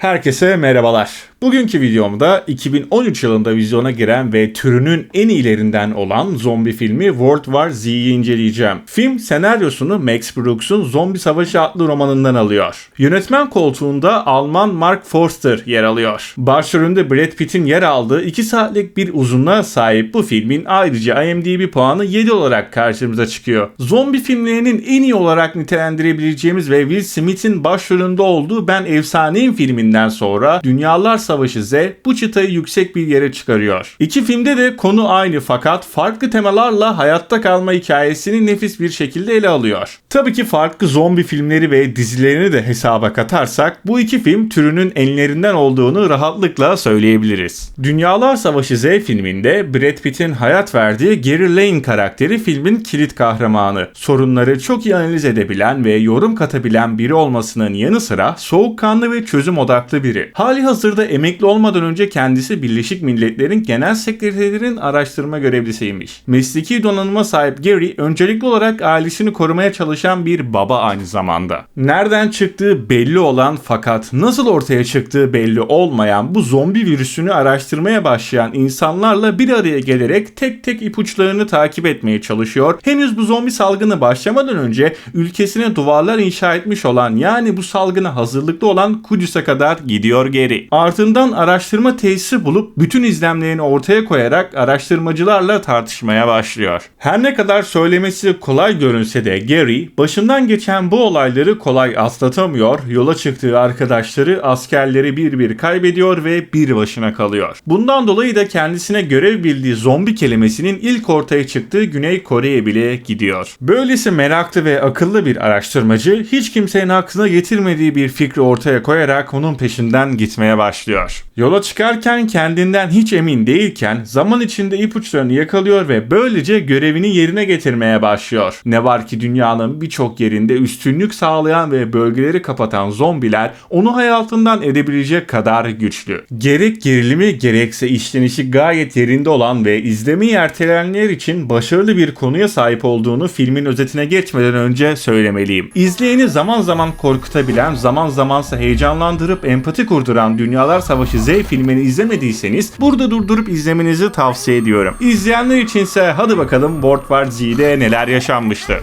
Herkese merhabalar. Bugünkü videomda 2013 yılında vizyona giren ve türünün en iyilerinden olan zombi filmi World War Z'yi inceleyeceğim. Film senaryosunu Max Brooks'un Zombi Savaşı adlı romanından alıyor. Yönetmen koltuğunda Alman Mark Forster yer alıyor. Başrolünde Brad Pitt'in yer aldığı 2 saatlik bir uzunluğa sahip bu filmin ayrıca IMDb puanı 7 olarak karşımıza çıkıyor. Zombi filmlerinin en iyi olarak nitelendirebileceğimiz ve Will Smith'in başrolünde olduğu Ben Efsaneyim filminden sonra Dünyalar Savaşı Z bu çıtayı yüksek bir yere çıkarıyor. İki filmde de konu aynı fakat farklı temalarla hayatta kalma hikayesini nefis bir şekilde ele alıyor. Tabii ki farklı zombi filmleri ve dizilerini de hesaba katarsak bu iki film türünün enlerinden olduğunu rahatlıkla söyleyebiliriz. Dünyalar Savaşı Z filminde Brad Pitt'in hayat verdiği Gary Lane karakteri filmin kilit kahramanı. Sorunları çok iyi analiz edebilen ve yorum katabilen biri olmasının yanı sıra soğukkanlı ve çözüm odaklı biri. Hali hazırda emekli olmadan önce kendisi Birleşik Milletler'in Genel Sekreterinin araştırma görevlisiymiş. Mesleki donanıma sahip Gary öncelikli olarak ailesini korumaya çalışan bir baba aynı zamanda. Nereden çıktığı belli olan fakat nasıl ortaya çıktığı belli olmayan bu zombi virüsünü araştırmaya başlayan insanlarla bir araya gelerek tek tek ipuçlarını takip etmeye çalışıyor. Henüz bu zombi salgını başlamadan önce ülkesine duvarlar inşa etmiş olan yani bu salgına hazırlıklı olan Kudüs'e kadar gidiyor geri. Ardından araştırma tesisi bulup bütün izlemlerini ortaya koyarak araştırmacılarla tartışmaya başlıyor. Her ne kadar söylemesi kolay görünse de Gary başından geçen bu olayları kolay atlatamıyor, yola çıktığı arkadaşları askerleri bir bir kaybediyor ve bir başına kalıyor. Bundan dolayı da kendisine görev bildiği zombi kelimesinin ilk ortaya çıktığı Güney Kore'ye bile gidiyor. Böylesi meraklı ve akıllı bir araştırmacı hiç kimsenin aklına getirmediği bir fikri ortaya koyarak onun peşinden gitmeye başlıyor. Yola çıkarken kendinden hiç emin değilken zaman içinde ipuçlarını yakalıyor ve böylece görevini yerine getirmeye başlıyor. Ne var ki dünyanın birçok yerinde üstünlük sağlayan ve bölgeleri kapatan zombiler onu hayatından edebilecek kadar güçlü. Gerek gerilimi gerekse işlenişi gayet yerinde olan ve izlemeyi ertelenenler için başarılı bir konuya sahip olduğunu filmin özetine geçmeden önce söylemeliyim. İzleyeni zaman zaman korkutabilen, zaman zamansa heyecanlandırıp empati kurduran Dünyalar Savaşı Z filmini izlemediyseniz burada durdurup izlemenizi tavsiye ediyorum. İzleyenler içinse hadi bakalım World War Z'de neler yaşanmıştı.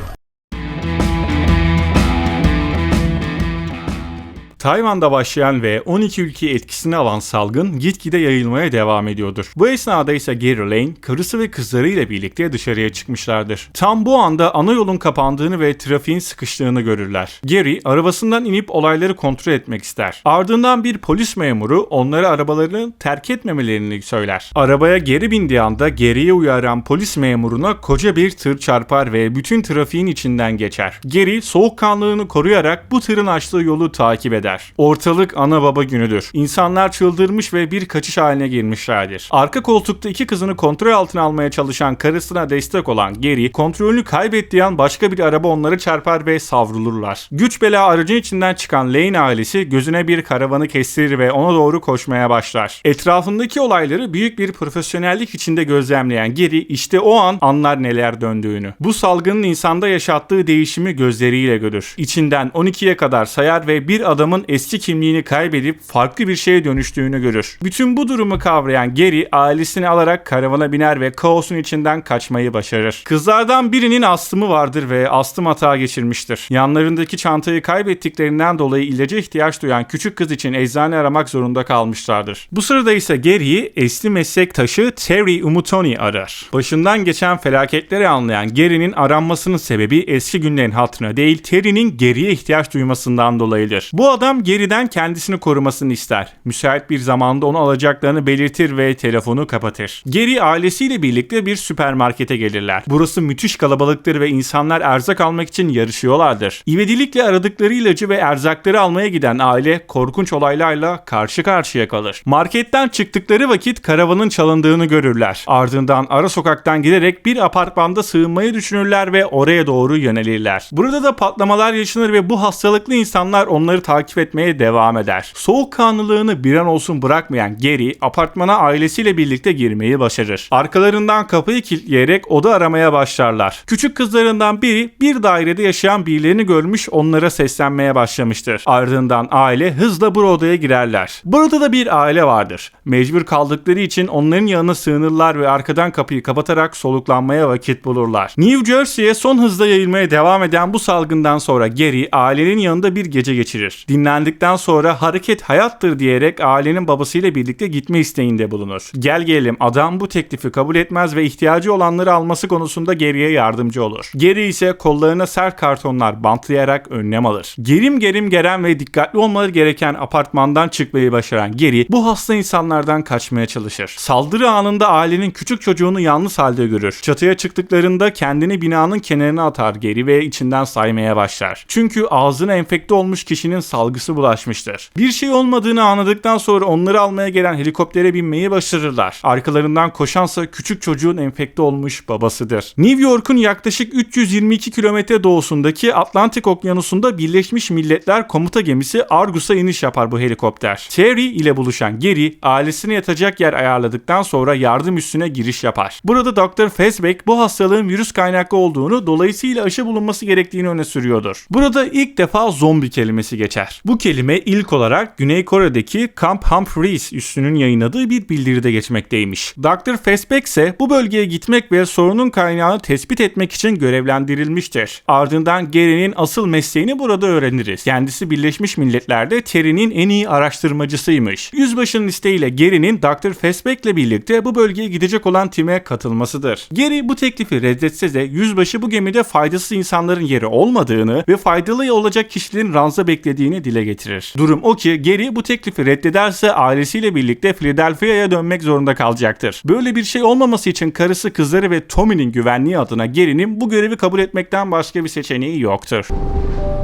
Tayvan'da başlayan ve 12 ülkeyi etkisine alan salgın gitgide yayılmaya devam ediyordur. Bu esnada ise Gary Lane karısı ve kızlarıyla birlikte dışarıya çıkmışlardır. Tam bu anda ana yolun kapandığını ve trafiğin sıkıştığını görürler. Gary arabasından inip olayları kontrol etmek ister. Ardından bir polis memuru onlara arabalarını terk etmemelerini söyler. Arabaya geri bindiği anda geriye uyaran polis memuruna koca bir tır çarpar ve bütün trafiğin içinden geçer. Gary soğukkanlılığını koruyarak bu tırın açtığı yolu takip eder eder. Ortalık ana baba günüdür. İnsanlar çıldırmış ve bir kaçış haline girmişlerdir. Arka koltukta iki kızını kontrol altına almaya çalışan karısına destek olan Gary, kontrolünü kaybettiği an başka bir araba onları çarpar ve savrulurlar. Güç bela aracın içinden çıkan Lane ailesi gözüne bir karavanı kestirir ve ona doğru koşmaya başlar. Etrafındaki olayları büyük bir profesyonellik içinde gözlemleyen Gary işte o an anlar neler döndüğünü. Bu salgının insanda yaşattığı değişimi gözleriyle görür. İçinden 12'ye kadar sayar ve bir adamın eski kimliğini kaybedip farklı bir şeye dönüştüğünü görür. Bütün bu durumu kavrayan Gary ailesini alarak karavana biner ve kaosun içinden kaçmayı başarır. Kızlardan birinin astımı vardır ve astım hata geçirmiştir. Yanlarındaki çantayı kaybettiklerinden dolayı ilaca ihtiyaç duyan küçük kız için eczane aramak zorunda kalmışlardır. Bu sırada ise Gary'i eski meslektaşı Terry Umutoni arar. Başından geçen felaketleri anlayan Gary'nin aranmasının sebebi eski günlerin hatırına değil Terry'nin geriye ihtiyaç duymasından dolayıdır. Bu adam geriden kendisini korumasını ister. Müsait bir zamanda onu alacaklarını belirtir ve telefonu kapatır. Geri ailesiyle birlikte bir süpermarkete gelirler. Burası müthiş kalabalıktır ve insanlar erzak almak için yarışıyorlardır. İvedilikle aradıkları ilacı ve erzakları almaya giden aile korkunç olaylarla karşı karşıya kalır. Marketten çıktıkları vakit karavanın çalındığını görürler. Ardından ara sokaktan giderek bir apartmanda sığınmayı düşünürler ve oraya doğru yönelirler. Burada da patlamalar yaşanır ve bu hastalıklı insanlar onları takip keşfetmeye devam eder. Soğukkanlılığını bir an olsun bırakmayan Gary apartmana ailesiyle birlikte girmeyi başarır. Arkalarından kapıyı kilitleyerek oda aramaya başlarlar. Küçük kızlarından biri bir dairede yaşayan birilerini görmüş onlara seslenmeye başlamıştır. Ardından aile hızla bu odaya girerler. Burada da bir aile vardır. Mecbur kaldıkları için onların yanına sığınırlar ve arkadan kapıyı kapatarak soluklanmaya vakit bulurlar. New Jersey'ye son hızla yayılmaya devam eden bu salgından sonra Gary ailenin yanında bir gece geçirir. Dinlendikten sonra hareket hayattır diyerek ailenin babasıyla birlikte gitme isteğinde bulunur. Gel gelelim adam bu teklifi kabul etmez ve ihtiyacı olanları alması konusunda Gary'e yardımcı olur. Gary ise kollarına sert kartonlar bantlayarak önlem alır. Gerim gerim gelen ve dikkatli olmaları gereken apartmandan çıkmayı başaran Gary bu hasta insanlardan kaçmaya çalışır. Saldırı anında ailenin küçük çocuğunu yalnız halde görür. Çatıya çıktıklarında kendini binanın kenarına atar Gary ve içinden saymaya başlar. Çünkü ağzına enfekte olmuş kişinin salgısı bulaşmıştır. Bir şey olmadığını anladıktan sonra onları almaya gelen helikoptere binmeyi başarırlar. Arkalarından koşansa küçük çocuğun enfekte olmuş babasıdır. New York'un yaklaşık 322 kilometre doğusundaki Atlantik Okyanusu'nda Birleşmiş Milletler komuta gemisi Argus'a iniş yapar bu helikopter. Terry ile buluşan Gary ailesine yatacak yer ayarladıktan sonra yardım üssüne giriş yapar. Burada Dr. Fezbek bu hastalığın virüs kaynaklı olduğunu dolayısıyla aşı bulunması gerektiğini öne sürüyordur. Burada ilk defa zombi kelimesi geçer. Bu kelime ilk olarak Güney Kore'deki Camp Humphreys üssünün yayınladığı bir bildiride geçmekteymiş. Dr. Fezbek ise bu bölgeye gitmek ve sorunun kaynağını tespit etmek için görevlendirilmiştir. Ardından Gary'nin asıl mesleğini burada öğreniriz. Kendisi Birleşmiş Milletler'de Terry'nin en iyi araştırmacısıymış. Yüzbaşının isteğiyle Gary'nin Dr. Fezbek'le birlikte bu bölgeye gidecek olan time katılmasıdır. Gary bu teklifi reddetse de yüzbaşı bu gemide faydasız insanların yeri olmadığını ve faydalı olacak kişilerin ranza beklediğini dile getirir. Durum o ki Gary bu teklifi reddederse ailesiyle birlikte Philadelphia'ya dönmek zorunda kalacaktır. Böyle bir şey olmaması için karısı, kızları ve Tommy'nin güvenliği adına Gary'nin bu görevi kabul etmekten başka bir seçeneği yoktur.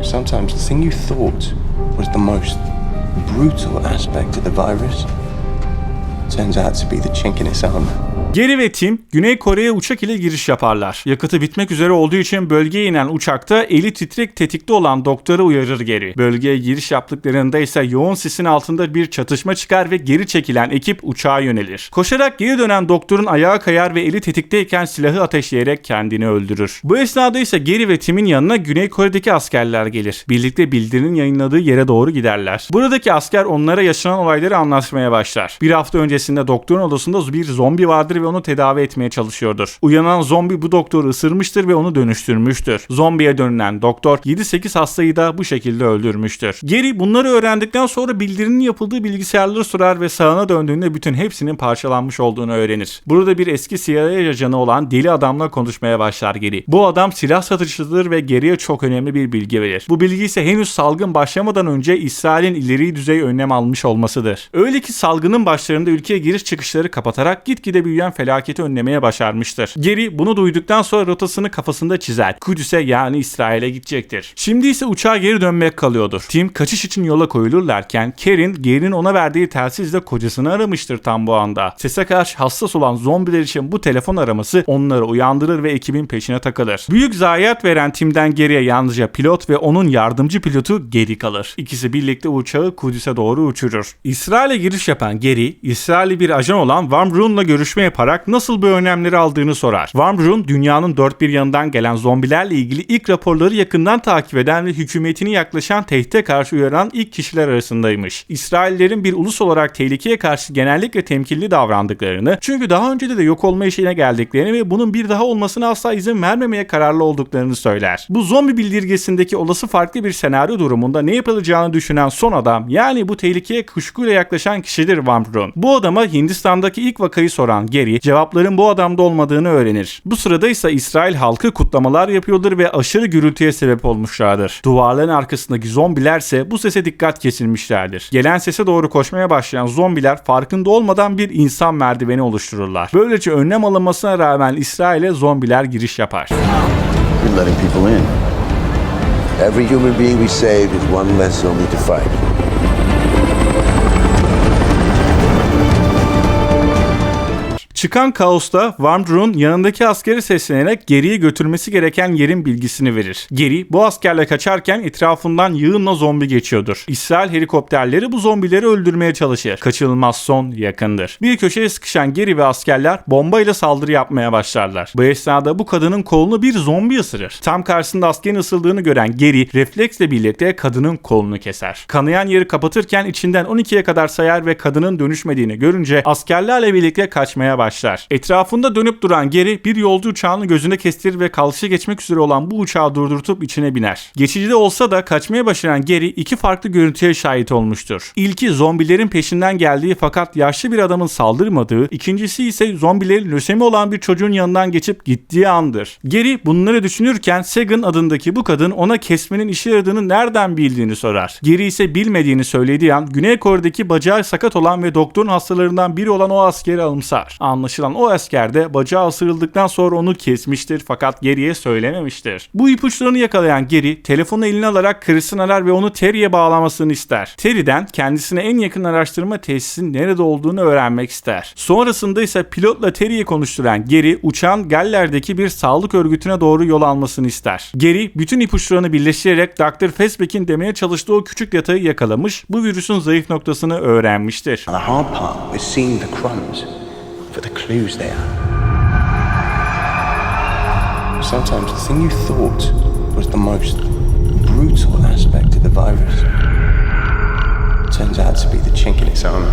Sometimes the thing you thought was the most brutal aspect of the virus turns out to be the chink in its armor. Gary ve Tim Güney Kore'ye uçak ile giriş yaparlar. Yakıtı bitmek üzere olduğu için bölgeye inen uçakta eli titrek tetikte olan doktoru uyarır Gary. Bölgeye giriş yaptıklarında ise yoğun sisin altında bir çatışma çıkar ve geri çekilen ekip uçağa yönelir. Koşarak geri dönen doktorun ayağı kayar ve eli tetikteyken silahı ateşleyerek kendini öldürür. Bu esnada ise Gary ve Tim'in yanına Güney Kore'deki askerler gelir. Birlikte bildirinin yayınladığı yere doğru giderler. Buradaki asker onlara yaşanan olayları anlatmaya başlar. Bir hafta öncesinde doktorun odasında bir zombi vardır ve onu tedavi etmeye çalışıyordur. Uyanan zombi bu doktoru ısırmıştır ve onu dönüştürmüştür. Zombiye dönülen doktor 7-8 hastayı da bu şekilde öldürmüştür. Gary bunları öğrendikten sonra bildirinin yapıldığı bilgisayarları sorar ve sağına döndüğünde bütün hepsinin parçalanmış olduğunu öğrenir. Burada bir eski CIA ajanı olan deli adamla konuşmaya başlar Gary. Bu adam silah satışçıdır ve Gary'e çok önemli bir bilgi verir. Bu bilgi ise henüz salgın başlamadan önce İsrail'in ileri düzey önlem almış olmasıdır. Öyle ki salgının başlarında ülkeye giriş çıkışları kapatarak gitgide büyüyen felaketi önlemeye başarmıştır. Geri bunu duyduktan sonra rotasını kafasında çizer. Kudüs'e yani İsrail'e gidecektir. Şimdi ise uçağa geri dönmek kalıyordur. Tim kaçış için yola koyulurlarken Karen Gary'nin ona verdiği telsizle kocasını aramıştır tam bu anda. Sese karşı hassas olan zombiler için bu telefon araması onları uyandırır ve ekibin peşine takılır. Büyük zayiat veren Tim'den geriye yalnızca pilot ve onun yardımcı pilotu geri kalır. İkisi birlikte uçağı Kudüs'e doğru uçurur. İsrail'e giriş yapan Gary, İsrail'i bir ajan olan Van Bruun'la görüşme yaparak nasıl bu önlemleri aldığını sorar. Van Bruun dünyanın dört bir yanından gelen zombilerle ilgili ilk raporları yakından takip eden ve hükümetini yaklaşan tehdite karşı uyaran ilk kişiler arasındaymış. İsraillerin bir ulus olarak tehlikeye karşı genellikle temkinli davrandıklarını, çünkü daha önce de de yok olma işine geldiklerini ve bunun bir daha olmasına asla izin vermemeye kararlı olduklarını söyler. Bu zombi bildirgesindeki olası farklı bir senaryo durumunda ne yapılacağını düşünen son adam, yani bu tehlikeye kuşkuyla yaklaşan kişidir Van Bruun. Bu adama Hindistan'daki ilk vakayı soran Gary, cevapların bu adamda olmadığını öğrenir. Bu sırada ise İsrail halkı kutlamalar yapıyordur ve aşırı gürültüye sebep olmuşlardır. Duvarların arkasındaki zombilerse bu sese dikkat kesilmişlerdir. Gelen sese doğru koşmaya başlayan zombiler farkında olmadan bir insan merdiveni oluştururlar. Böylece önlem alınmasına rağmen İsrail'e zombiler giriş yapar. Every human being we save is one less zombie to fight. Çıkan kaosta Warmdrun yanındaki askeri seslenerek geriye götürmesi gereken yerin bilgisini verir. Geri bu askerle kaçarken etrafından yığınla zombi geçiyordur. İsrail helikopterleri bu zombileri öldürmeye çalışır. Kaçınılmaz son yakındır. Bir köşeye sıkışan Geri ve askerler bombayla saldırı yapmaya başlarlar. Bu esnada bu kadının kolunu bir zombi ısırır. Tam karşısında askerin ısıldığını gören Geri refleksle birlikte kadının kolunu keser. Kanayan yeri kapatırken içinden 12'ye kadar sayar ve kadının dönüşmediğini görünce askerlerle birlikte kaçmaya başlar. Etrafında dönüp duran Geri bir yolcu uçağını gözüne kestirir ve kalkışa geçmek üzere olan bu uçağı durdurtup içine biner. Geçici de olsa da kaçmaya başlayan Geri iki farklı görüntüye şahit olmuştur. İlki zombilerin peşinden geldiği fakat yaşlı bir adamın saldırmadığı, ikincisi ise zombilerin lösemi olan bir çocuğun yanından geçip gittiği andır. Geri bunları düşünürken Segan adındaki bu kadın ona kesmenin işe yaradığını nereden bildiğini sorar. Geri ise bilmediğini söylediği an Güney Kore'deki bacağı sakat olan ve doktorun hastalarından biri olan o askeri alımsar. Anlaşılan o asker de bacağı ısırıldıktan sonra onu kesmiştir fakat geriye söylememiştir. Bu ipuçlarını yakalayan Geri telefonu eline alarak Chris'in arar ve onu Terry'e bağlamasını ister. Terry'den kendisine en yakın araştırma tesisinin nerede olduğunu öğrenmek ister. Sonrasında ise pilotla Terry'yi konuşturan Geri uçağın Galler'deki bir sağlık örgütüne doğru yol almasını ister. Geri bütün ipuçlarını birleştirerek Dr. Fesbeck'in demeye çalıştığı o küçük detayı yakalamış, bu virüsün zayıf noktasını öğrenmiştir. For the clues there. Sometimes the thing you thought was the most brutal aspect of the virus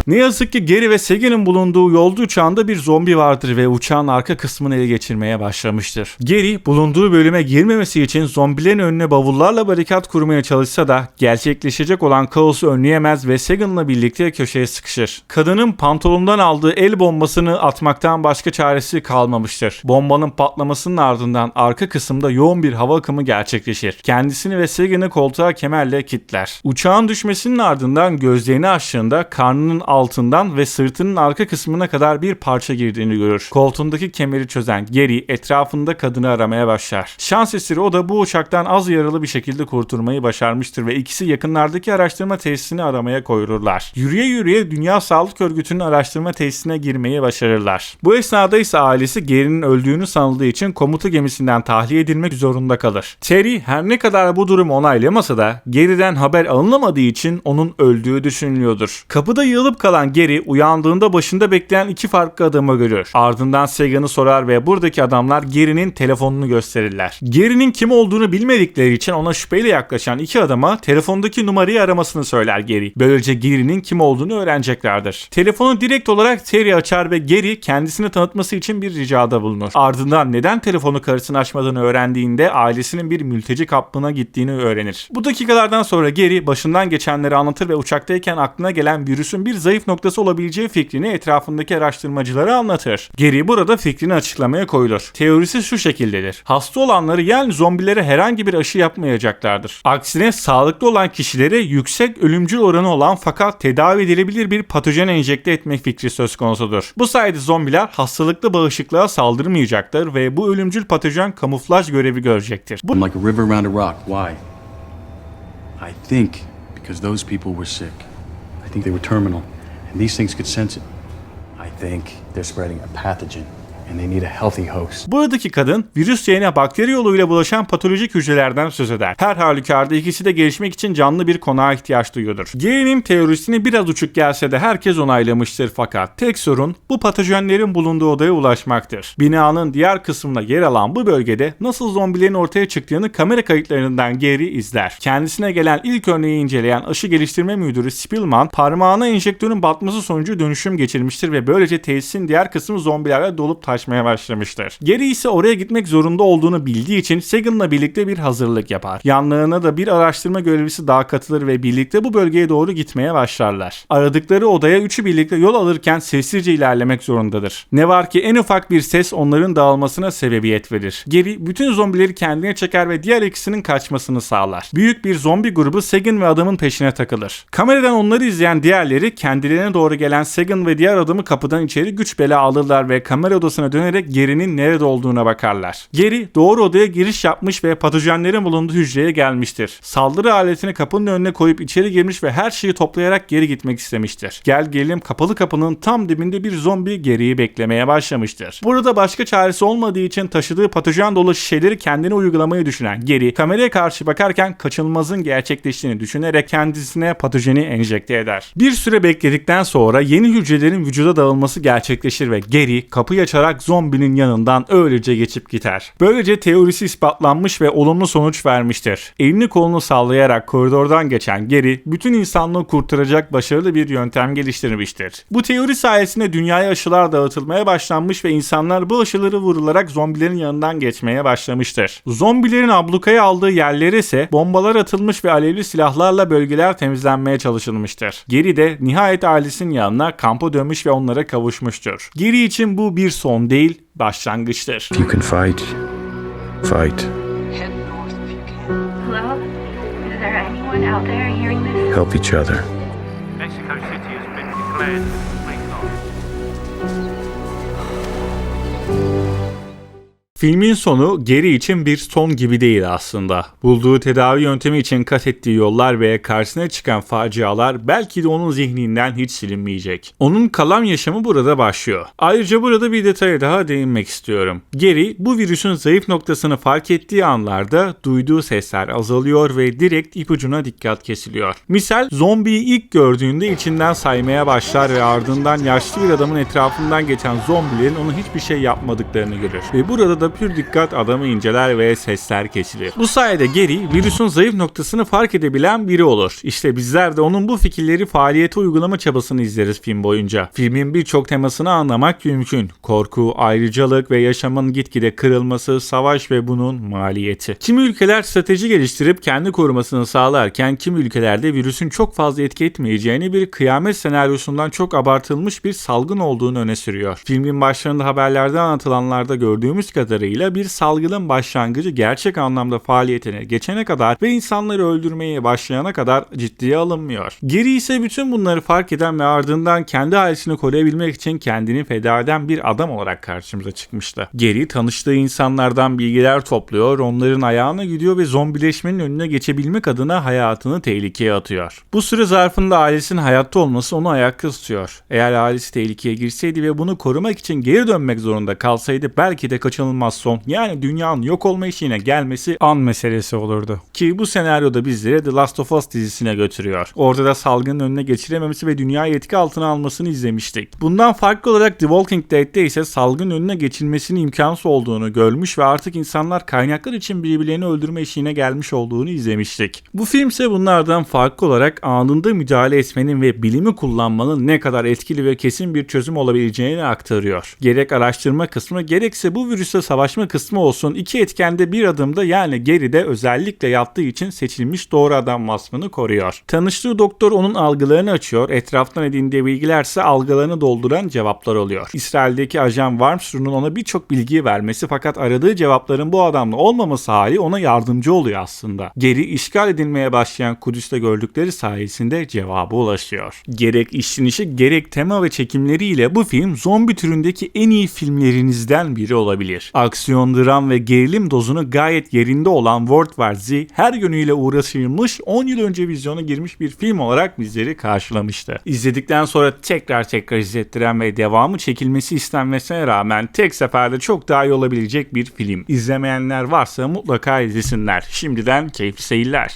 Ne yazık ki Geri ve Segen'in bulunduğu yolcu uçağında bir zombi vardır ve uçağın arka kısmını ele geçirmeye başlamıştır. Geri bulunduğu bölüme girmemesi için zombilerin önüne bavullarla barikat kurmaya çalışsa da gerçekleşecek olan kaosu önleyemez ve Segan'la birlikte köşeye sıkışır. Kadının pantolonundan aldığı el bombasını atmaktan başka çaresi kalmamıştır. Bombanın patlamasının ardından arka kısımda yoğun bir hava akımı gerçekleşir. Kendisini ve Segan'ı koltuğa kemerle kitler. Uçağın düşmesinin ardından gözlerini açtığında karnının altından ve sırtının arka kısmına kadar bir parça girdiğini görür. Koltuğundaki kemeri çözen Geri etrafında kadını aramaya başlar. Şans eseri o da bu uçaktan az yaralı bir şekilde kurtulmayı başarmıştır ve ikisi yakınlardaki araştırma tesisini aramaya koyulurlar. Yürüye yürüye Dünya Sağlık Örgütü'nün araştırma tesisine girmeyi başarırlar. Bu esnada ise ailesi Geri'nin öldüğünü sanıldığı için komuta gemisinden tahliye edilmek zorunda kalır. Terry her ne kadar bu durumu onaylamasa da Geri'den haber alınamadığı için onun öldüğü düşünülüyordur. Kapıda yığılıp kalan Geri uyandığında başında bekleyen iki farklı adamı görür. Ardından Sagan'ı sorar ve buradaki adamlar Geri'nin telefonunu gösterirler. Geri'nin kim olduğunu bilmedikleri için ona şüpheyle yaklaşan iki adama telefondaki numarayı aramasını söyler Geri. Böylece Geri'nin kim olduğunu öğreneceklerdir. Telefonu direkt olarak Terry açar ve Geri kendisini tanıtması için bir ricada bulunur. Ardından neden telefonu karısını açmadığını öğrendiğinde ailesinin bir mülteci kampına gittiğini öğrenir. Bu dakikalardan sonra Geri başından geçenleri anlatır ve uçaktayken aklına gelen virüsün bir zayıf noktası olabileceği fikrini etrafındaki araştırmacılara anlatır. Geri burada fikrini açıklamaya koyulur. Teorisi şu şekildedir. Hasta olanları yani zombilere herhangi bir aşı yapmayacaklardır. Aksine sağlıklı olan kişilere yüksek ölümcül oranı olan fakat tedavi edilebilir bir patojen enjekte etmek fikri söz konusudur. Bu sayede zombiler hastalıklı bağışıklığa saldırmayacaktır ve bu ölümcül patojen kamuflaj görevi görecektir. Bu I'm like a river around a rock. Why? I think because those people were sick. I think they were terminal, and these things could sense it. I think they're spreading a pathogen, Buradaki kadın virüs yayına bakteri yoluyla bulaşan patolojik hücrelerden söz eder. Her halükarda ikisi de gelişmek için canlı bir konağa ihtiyaç duyuyordur. Geri'nin teorisini biraz uçuk gelse de herkes onaylamıştır fakat tek sorun bu patojenlerin bulunduğu odaya ulaşmaktır. Binanın diğer kısmında yer alan bu bölgede nasıl zombilerin ortaya çıktığını kamera kayıtlarından Geri izler. Kendisine gelen ilk örneği inceleyen aşı geliştirme müdürü Spillman parmağına enjektörün batması sonucu dönüşüm geçirmiştir ve böylece tesisin diğer kısmı zombilerle dolup taşmaya başlamıştır. Geri ise oraya gitmek zorunda olduğunu bildiği için Sagan'la birlikte bir hazırlık yapar. Yanlarına da bir araştırma görevlisi daha katılır ve birlikte bu bölgeye doğru gitmeye başlarlar. Aradıkları odaya üçü birlikte yol alırken sessizce ilerlemek zorundadır. Ne var ki en ufak bir ses onların dağılmasına sebebiyet verir. Geri bütün zombileri kendine çeker ve diğer ikisinin kaçmasını sağlar. Büyük bir zombi grubu Sagan ve adamın peşine takılır. Kameradan onları izleyen diğerleri kendilerine doğru gelen Sagan ve diğer adamı kapıdan içeri güç bela alırlar ve kamera odasına dönerek Gary'nin nerede olduğuna bakarlar. Gary doğru odaya giriş yapmış ve patojenlerin bulunduğu hücreye gelmiştir. Saldırı aletini kapının önüne koyup içeri girmiş ve her şeyi toplayarak geri gitmek istemiştir. Gel gelelim kapalı kapının tam dibinde bir zombi Gary'i beklemeye başlamıştır. Burada başka çaresi olmadığı için taşıdığı patojen dolu şişeleri kendine uygulamayı düşünen Gary kameraya karşı bakarken kaçınılmazın gerçekleştiğini düşünerek kendisine patojeni enjekte eder. Bir süre bekledikten sonra yeni hücrelerin vücuda dağılması gerçekleşir ve Gary kapıyı açarak zombinin yanından öylece geçip gider. Böylece teorisi ispatlanmış ve olumlu sonuç vermiştir. Elini kolunu sallayarak koridordan geçen Gary bütün insanlığı kurtaracak başarılı bir yöntem geliştirmiştir. Bu teori sayesinde dünyaya aşılar dağıtılmaya başlanmış ve insanlar bu aşıları vurularak zombilerin yanından geçmeye başlamıştır. Zombilerin ablukaya aldığı yerlere ise bombalar atılmış ve alevli silahlarla bölgeler temizlenmeye çalışılmıştır. Geri de nihayet ailesinin yanına kampa dönmüş ve onlara kavuşmuştur. Geri için bu bir son değil, başlangıçtır. If you can fight, fight. Head north if you can. Hello? Is there anyone out there hearing this? Help each other. Mexico City has been declared Filmin sonu Geri için bir son gibi değil aslında. Bulduğu tedavi yöntemi için kat ettiği yollar ve karşısına çıkan facialar belki de onun zihninden hiç silinmeyecek. Onun kalan yaşamı burada başlıyor. Ayrıca burada bir detaya daha değinmek istiyorum. Geri bu virüsün zayıf noktasını fark ettiği anlarda duyduğu sesler azalıyor ve direkt ipucuna dikkat kesiliyor. Misal zombiyi ilk gördüğünde içinden saymaya başlar ve ardından yaşlı bir adamın etrafından geçen zombilerin onu hiçbir şey yapmadıklarını görür. Ve burada da pür dikkat adamı inceler ve sesler kesilir. Bu sayede Gary virüsün zayıf noktasını fark edebilen biri olur. İşte bizler de onun bu fikirleri faaliyete uygulama çabasını izleriz film boyunca. Filmin birçok temasını anlamak mümkün. Korku, ayrıcalık ve yaşamın gitgide kırılması, savaş ve bunun maliyeti. Kimi ülkeler strateji geliştirip kendi korumasını sağlarken kimi ülkelerde virüsün çok fazla etki etmeyeceğini bir kıyamet senaryosundan çok abartılmış bir salgın olduğunu öne sürüyor. Filmin başlarında haberlerde anlatılanlarda gördüğümüz kadarıyla bir salgının başlangıcı gerçek anlamda faaliyetine geçene kadar ve insanları öldürmeye başlayana kadar ciddiye alınmıyor. Geri ise bütün bunları fark eden ve ardından kendi ailesini koruyabilmek için kendini feda eden bir adam olarak karşımıza çıkmıştı. Geri tanıştığı insanlardan bilgiler topluyor, onların ayağına gidiyor ve zombileşmenin önüne geçebilmek adına hayatını tehlikeye atıyor. Bu süre zarfında ailesinin hayatta olması onu ayakta tutuyor. Eğer ailesi tehlikeye girseydi ve bunu korumak için geri dönmek zorunda kalsaydı belki de kaçınılmaz son yani dünyanın yok olma işine gelmesi an meselesi olurdu. Ki bu senaryoda bizleri The Last of Us dizisine götürüyor. Orada da salgının önüne geçirememesi ve dünyayı etki altına almasını izlemiştik. Bundan farklı olarak The Walking Dead'de ise salgın önüne geçilmesinin imkansız olduğunu görmüş ve artık insanlar kaynaklar için birbirlerini öldürme işine gelmiş olduğunu izlemiştik. Bu film ise bunlardan farklı olarak anında müdahale etmenin ve bilimi kullanmanın ne kadar etkili ve kesin bir çözüm olabileceğini aktarıyor. Gerek araştırma kısmı gerekse bu virüse savaşma kısmı olsun iki etkende bir adımda yani geride özellikle yattığı için seçilmiş doğru adam vasfını koruyor. Tanıştığı doktor onun algılarını açıyor, etraftan edindiği bilgiler ise algılarını dolduran cevaplar oluyor. İsrail'deki ajan Warmstrom'un ona birçok bilgi vermesi fakat aradığı cevapların bu adamla olmaması hali ona yardımcı oluyor aslında. Geri işgal edilmeye başlayan Kudüs'te gördükleri sayesinde cevabı ulaşıyor. Gerek işlenişi gerek tema ve çekimleriyle bu film zombi türündeki en iyi filmlerinizden biri olabilir. Aksiyon, dram ve gerilim dozunu gayet yerinde olan World War Z her yönüyle uğraşılmış 10 yıl önce vizyona girmiş bir film olarak bizleri karşılamıştı. İzledikten sonra tekrar tekrar izlettiren ve devamı çekilmesi istenmesine rağmen tek seferde çok daha iyi olabilecek bir film. İzlemeyenler varsa mutlaka izlesinler. Şimdiden keyifli seyirler.